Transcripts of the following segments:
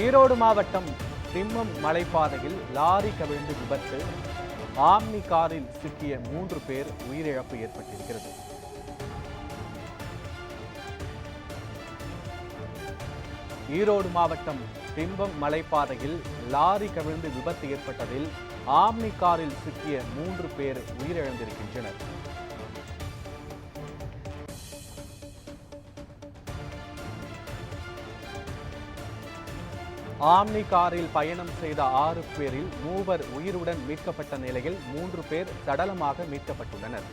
ஈரோடு மாவட்டம் திம்மம் மலைப்பாதையில் லாரி கவிழ்ந்து விபத்து. ஆம்னி காரில் சிக்கிய மூன்று பேர் உயிரிழப்பு ஏற்பட்டிருக்கிறது. ஈரோடு மாவட்டம் திம்பம் மலைப்பாதையில் லாரி கவிழ்ந்து விபத்து ஏற்பட்டதில் ஆம்னி காரில் சிக்கிய மூன்று பேர் உயிரிழந்திருக்கின்றனர். ஆம்னி காரில் பயணம் செய்த ஆறு பேரில் மூவர் உயிருடன் மீட்கப்பட்ட நிலையில் மூன்று பேர் சடலமாக மீட்கப்பட்டுள்ளனர்.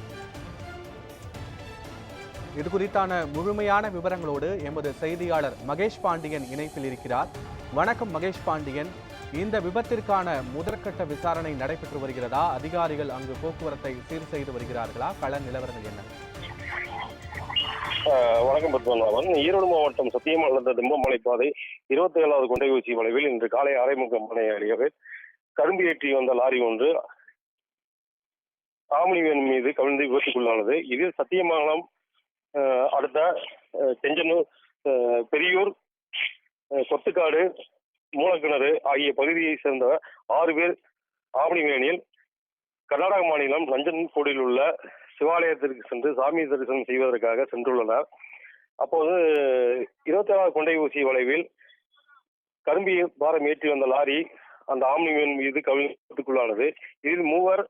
இது குறித்தான முழுமையான விவரங்களோடு எமது செய்தியாளர் மகேஷ் பாண்டியன் இணைப்பில் இருக்கிறார். வணக்கம் மகேஷ் பாண்டியன். இந்த விபத்திற்கான முதற்கட்ட விசாரணை நடைபெற்று வருகிறதா? அதிகாரிகள் அங்கு போக்குவரத்தை சீர் செய்து வருகிறார்களா? கள நிலவரங்கள் என்ன? வணக்கம் பத்மநாபன் ஈரோடு மாவட்டம் சத்தியமங்கலத்த திம்பமலை பாதை இருபத்தி ஏழாவது கொண்டை ஊசி வளைவில் இன்று காலை அரைமுகம் மனை அருகே கரும்பு ஏற்றி வந்த லாரி ஒன்று ஆமணிவன் மீது கவிழ்ந்து விபத்துக்குள்ளானது இதில் சத்தியமங்கலம் ஆஹ் அடுத்த செஞ்சனூர் பெரியூர் கொத்துக்காடு மூலக்கிணறு ஆகிய பகுதியை சேர்ந்த ஆறு பேர் ஆவணி கர்நாடக மாநிலம் நஞ்சன்கூடில் உள்ள சிவாலயத்திற்கு சென்று சாமி தரிசனம் செய்வதற்காக சென்றுள்ளனர். அப்போது இருபத்தி ஏழாவது கொண்டை ஊசி வளைவில் கரும்பி பாரம் ஏற்றி வந்த லாரி அந்த ஆம்னியின் மீது கவிழ்த்துக்குள்ளானது இதில் மூவர்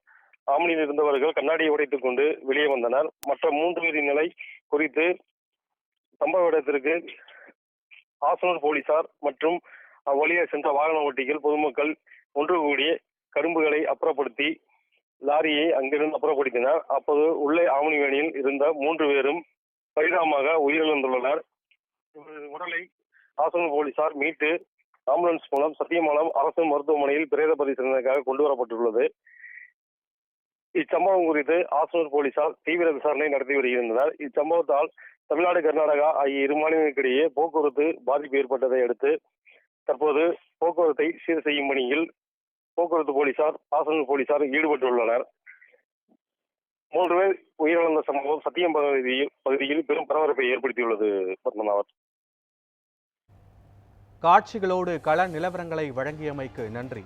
ஆம்னியில் இருந்தவர்கள் கண்ணாடியை உடைத்துக் கொண்டு வெளியே வந்தனர். மற்ற மூன்று பேரின் நிலை குறித்து சம்பவ இடத்திற்கு ஆசனூர் போலீசார் மற்றும் அவ்வழியே சென்ற வாகன ஓட்டிகள் பொதுமக்கள் ஒன்று கூடி கரும்புகளை அப்புறப்படுத்தி லாரியை அங்கிருந்து அப்புறப்படுத்தினர். அப்போது உள்ளே ஆமணிவேணியில் இருந்த மூன்று பேரும் பரிதாபமாக உயிரிழந்துள்ளனர். இவரது உடலை ஆசனூர் போலீசார் மீட்டு ஆம்புலன்ஸ் மூலம் சத்தியமங்கலம் அரசு மருத்துவமனையில் பிரேத பரிசீலனைக்காக கொண்டு வரப்பட்டுள்ளது இச்சம்பவம் குறித்து ஆசனூர் போலீசார் தீவிர விசாரணை நடத்தி வருகின்றனர். இச்சம்பவத்தால் தமிழ்நாடு கர்நாடகா ஆகிய இரு மாநிலங்களுக்கிடையே போக்குவரத்து பாதிப்பு ஏற்பட்டதை அடுத்து தற்போது போக்குவரத்தை சீர் செய்யும் பணியில் போக்குவரத்து போலீசார் ஆசனூர் போலீசார் ஈடுபட்டுள்ளனர். மூன்று பேர் உயிரிழந்த சம்பவம் சத்தியம் பகுதியில் பகுதியில் பெரும் பரபரப்பை ஏற்படுத்தியுள்ளது பத்மநாபன் காட்சிகளோடு கள நிலவரங்களை வழங்கியமைக்கு நன்றி.